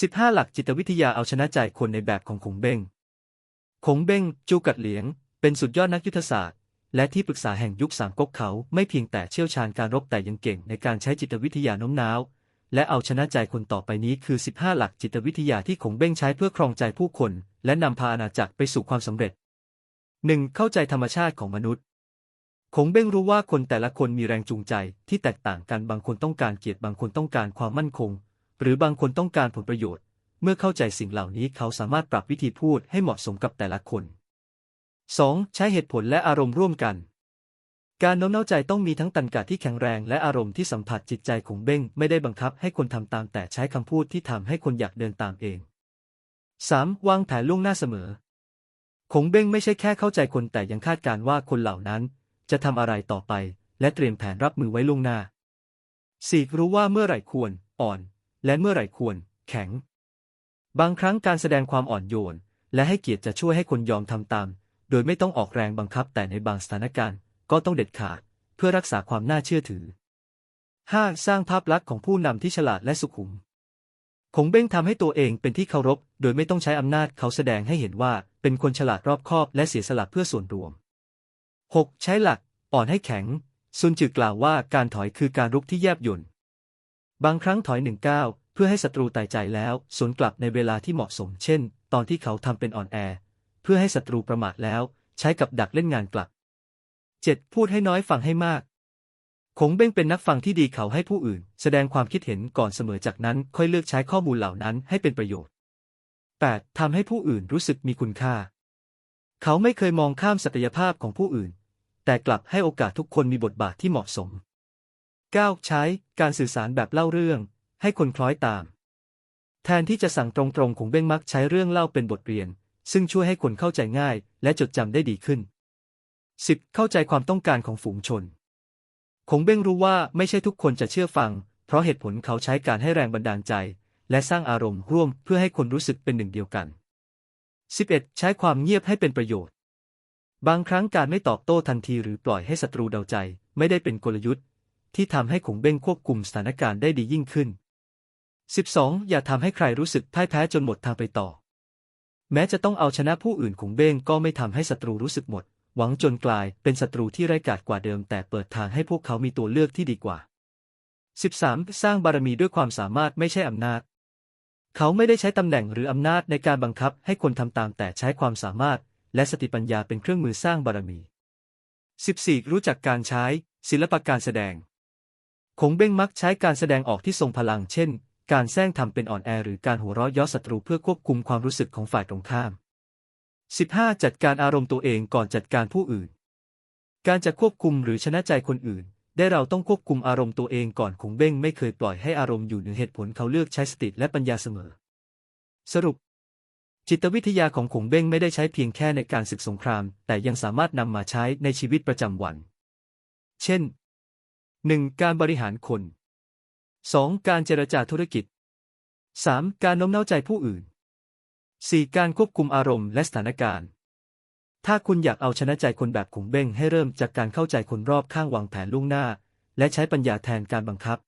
15 หลักจิตวิทยาเอาชนะใจคนในแบบของขงเบ้งขงเบ้ง จูกัดเหลียง เป็นสุดยอดนักยุทธศาสตร์ และที่ปรึกษาแห่งยุคสามก๊กเขาไม่เพียงแต่เชี่ยวชาญการรบแต่ยังเก่งในการใช้จิตวิทยาโน้มน้าว และเอาชนะใจคนต่อไปนี้คือ 15 หลักจิตวิทยาที่ขงเบ้งใช้เพื่อครองใจผู้คน และนำพาอาณาจักรไปสู่ความสำเร็จ 1. เข้าใจธรรมชาติของมนุษย์คงเบ้งรู้ว่าคนแต่ละคนมีแรงจูงใจที่แตกต่างกันบางคนต้องการเกียรติบางคนต้องการความมั่นคง หรือบางคนต้องการผลประโยชน์ เมื่อเข้าใจสิ่งเหล่านี้เขาสามารถปรับวิธีพูดให้เหมาะสมกับแต่ละคน 2. ใช้เหตุผลและอารมณ์ร่วมกัน การโน้มน้าวใจต้องมีทั้งตันกาที่แข็งแรงและอารมณ์ที่สัมผัสจิตใจของเบ้งไม่ได้บังคับให้คนทำตามแต่ใช้คำพูดที่ทำให้คนอยากเดินตามเอง 3. วางแผนล่วงหน้าเสมอ คงเบ้งไม่ใช่แค่เข้าใจคนแต่ยังคาดการว่าคนเหล่านั้น จะทำอะไรต่อไป และเตรียมแผนรับมือไว้ล่วงหน้า 4. รู้ว่าเมื่อไหร่ควร อ่อน และเมื่อไหร่ควร แข็ง บางครั้งการแสดงความอ่อนโยน และให้เกียรติจะช่วยให้คนยอมทำตาม โดยไม่ต้องออกแรงบังคับแต่ในบางสถานการณ์ ก็ต้องเด็ดขาด เพื่อรักษาความน่าเชื่อถือ 5. สร้างภาพลักษณ์ของผู้นำที่ฉลาดและสุขุม คงเบ้งทำให้ตัวเองเป็นที่เคารพ โดยไม่ต้องใช้อำนาจเขาแสดงให้เห็นว่าเป็นคนฉลาดรอบคอบและเสียสละเพื่อส่วนรวม 6. ใช้หลัก อ่อนให้แข็งซุนจือกล่าวว่าการถอยคือการรุกที่แยบยนต์บางครั้งถอยหนึ่งก้าว พื่อให้ศัตรูตายใจแล้วสวนกลับในเวลาที่เหมาะสม เช่น ตอนที่เขาทำเป็นอ่อนแอ เพื่อให้ศัตรูประมาทแล้ว ใช้กับดักเล่นงานกลับ 7. พูดให้น้อยฟังให้มากคงเบ้งเป็นนักฟังที่ดีเขาให้ผู้อื่น แสดงความคิดเห็นก่อนเสมอจากนั้นค่อยเลือกใช้ข้อมูลเหล่านั้นให้เป็นประโยชน์ 8. ทำให้ผู้อื่นรู้สึกมีคุณค่า เขาไม่เคยมองข้ามศักยภาพของผู้อื่น แต่กลับให้โอกาสทุกคนมีบทบาทที่เหมาะสม 9. ใช้การสื่อสารแบบเล่าเรื่อง ให้คนคล้อยตาม แทนที่จะสั่งตรงๆคงเบ้งมักใช้เรื่องเล่าเป็นบทเรียน ซึ่งช่วยให้คนเข้าใจง่าย และจดจำได้ดีขึ้น 10. เข้าใจความต้องการของฝูงชนคงเบ้งรู้ว่าไม่ใช่ทุกคนจะเชื่อฟัง เพราะเหตุผลเขาใช้การให้แรงบันดาลใจ และสร้างอารมณ์ร่วมเพื่อให้คนรู้สึกเป็นหนึ่งเดียวกัน 11. ใช้ความเงียบให้เป็นประโยชน์ บางครั้งการไม่ตอบโต้ทันทีหรือปล่อยให้ศัตรูเดาใจ ไม่ได้เป็นกลยุทธ์ ที่ทำให้คงเบ้งควบคุมสถานการณ์ได้ดียิ่งขึ้น 12. อย่าทำให้ใครรู้สึกพ่ายแพ้จนหมดทางไปต่อ แม้จะต้องเอาชนะผู้อื่นคงเบ้งก็ไม่ทำให้ศัตรูรู้สึกหมด หวังจนกลายเป็นศัตรูที่ไร้กาจกว่าเดิม แต่เปิดทางให้พวกเขามีตัวเลือกที่ดีกว่า 13. สร้างบารมีด้วยความสามารถไม่ใช่อำนาจ เขาไม่ได้ใช้ตำแหน่งหรืออำนาจในการบังคับให้คนทำตามแต่ใช้ความสามารถ และสติปัญญาเป็นเครื่องมือสร้างบารมี 14. รู้จักการใช้ ศิลปะการแสดงคงเบ้งมักใช้การแสดงออกที่ทรงพลังเช่น การแซงทำเป็นอ่อนแอหรือการหัวเราะย้อศัตรูเพื่อควบคุมความรู้สึกของฝ่ายตรงข้าม 15. จัดการอารมณ์ตัวเองก่อนจัดการผู้อื่น การจะควบคุมหรือชนะใจคนอื่น ได้เราต้องควบคุมอารมณ์ตัวเองก่อนคงเบ้งไม่เคยปล่อยให้อารมณ์อยู่เหนือเหตุผลเขาเลือกใช้สติและปัญญาเสมอ สรุป จิตวิทยาของคงเบ้งไม่ได้ใช้เพียงแค่ในการศึกสงคราม แต่ยังสามารถนำมาใช้ในชีวิตประจำวัน เช่น 1. การบริหารคน 2. การเจรจาธุรกิจ 3. การโน้มน้าวใจผู้อื่น 4. การควบคุมอารมณ์และสถานการณ์ ถ้าคุณอยากเอาชนะใจคนแบบขงเบ้งให้เริ่มจากการเข้าใจคนรอบข้างวางแผนล่วงหน้า และใช้ปัญญาแทนการบังคับ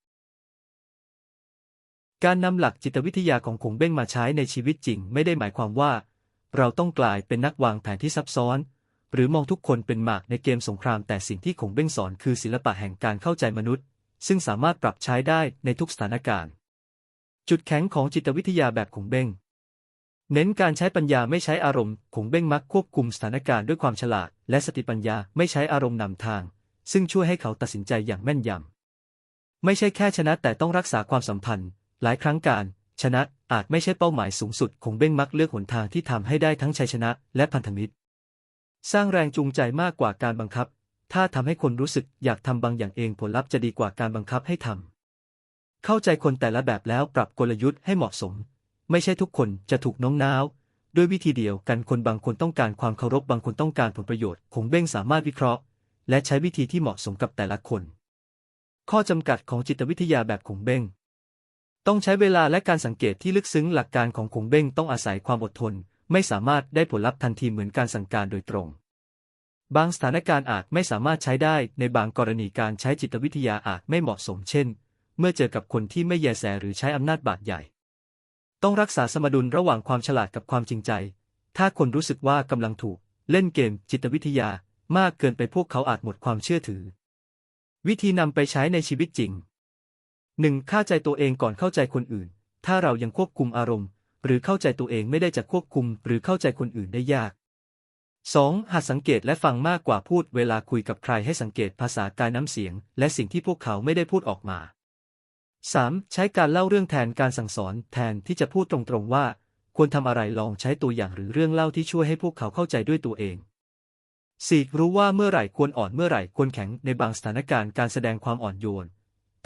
การนำหลักจิตวิทยาของขงเบ้งมาใช้ในชีวิตจริงไม่ได้หมายความว่า เราต้องกลายเป็นนักวางแผนที่ซับซ้อน หรือมองทุกคนเป็นหมากในเกมสงครามแต่สิ่งที่ขงเบ้งสอนคือศิลปะแห่งการเข้าใจมนุษย์ ซึ่งสามารถปรับใช้ได้ในทุกสถานการณ์ จุดแข็งของจิตวิทยาแบบขงเบ้ง เน้นการใช้ปัญญาไม่ใช้อารมณ์ขงเบ้งมักควบคุมสถานการณ์ด้วยความฉลาด และสติปัญญาไม่ใช้อารมณ์นำทาง ซึ่งช่วยให้เขาตัดสินใจอย่างแม่นยำ ไม่ใช่แค่ชนะแต่ต้องรักษาความสัมพันธ์ หลายครั้งการ ชนะอาจไม่ใช่เป้าหมายสูงสุดคงเบ้งมักเลือกหนทางที่ทำให้ได้ทั้งชัยชนะและพันธมิตร สร้างแรงจูงใจมากกว่าการบังคับ ถ้าทำให้คนรู้สึกอยากทำบางอย่างเองผลลัพธ์จะดีกว่าการบังคับให้ทำ เข้าใจคนแต่ละแบบแล้วปรับกลยุทธ์ให้เหมาะสม ไม่ใช่ทุกคนจะถูกน้มน้าว ด้วยวิธีเดียวกันคนบางคนต้องการความเคารพบางคนต้องการผลประโยชน์คงเบ้งสามารถวิเคราะห์ และใช้วิธีที่เหมาะสมกับแต่ละคน ข้อจำกัดของจิตวิทยาแบบคงเบ้ง ต้องใช้เวลาและการสังเกตที่ลึกซึ้งหลักการของคงเบ้งต้องอาศัยความอดทน ไม่สามารถได้ผลลัพธ์ทันทีเหมือนการสั่งการโดยตรง บางสถานการณ์อาจไม่สามารถใช้ได้ในบางกรณีการใช้จิตวิทยาอาจไม่เหมาะสมเช่น เมื่อเจอกับคนที่ไม่แยแสหรือใช้อำนาจบาดใหญ่ ต้องรักษาสมดุลระหว่างความฉลาดกับความจริงใจ ถ้าคนรู้สึกว่ากำลังถูก เล่นเกมจิตวิทยามากเกินไปพวกเขาอาจหมดความเชื่อถือ วิธีนำไปใช้ในชีวิตจริง 1. เข้าใจตัวเองก่อนเข้าใจคนอื่น ถ้าเรายังควบคุมอารมณ์ หรือเข้าใจตัวเองไม่ได้จะควบคุม หรือเข้าใจคนอื่นได้ยาก 2. หัดสังเกตและฟังมากกว่าพูดเวลาคุยกับใครให้สังเกตภาษากายน้ำเสียง และสิ่งที่พวกเขาไม่ได้พูดออกมา 3. ใช้การเล่าเรื่องแทนการสั่งสอน แทนที่จะพูดตรงๆว่า ควรทำอะไรลองใช้ตัวอย่างหรือเรื่องเล่าที่ช่วยให้พวกเขาเข้าใจด้วยตัวเอง 4. รู้ว่าเมื่อไหร่ควรอ่อนเมื่อไหร่ควรแข็งในบางสถานการณ์การแสดงความอ่อนโยน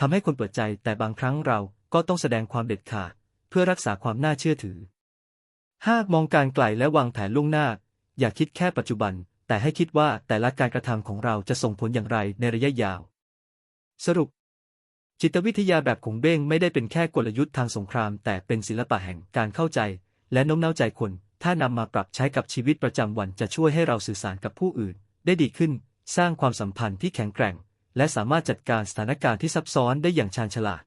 ทำให้คนเปิดใจแต่บางครั้งเราก็ต้องแสดงความเด็ดขาด เพื่อรักษาความน่าเชื่อถือ 5. มองการไกลและวางแผนล่วงหน้า อย่าคิดแค่ปัจจุบัน แต่ให้คิดว่าแต่ละการกระทำของเราจะส่งผลอย่างไรในระยะยาว สรุป จิตวิทยาแบบของเบ้งไม่ได้เป็นแค่กลยุทธ์ทางสงคราม แต่เป็นศิลปะแห่งการเข้าใจ และโน้มน้าวใจคน ถ้านำมาปรับใช้กับชีวิตประจำวันจะช่วยให้เราสื่อสารกับผู้อื่น ได้ดีขึ้น สร้างความสัมพันธ์ที่แข็งแกร่ง และสามารถจัดการสถานการณ์ที่ซับซ้อนได้อย่างชาญฉลาด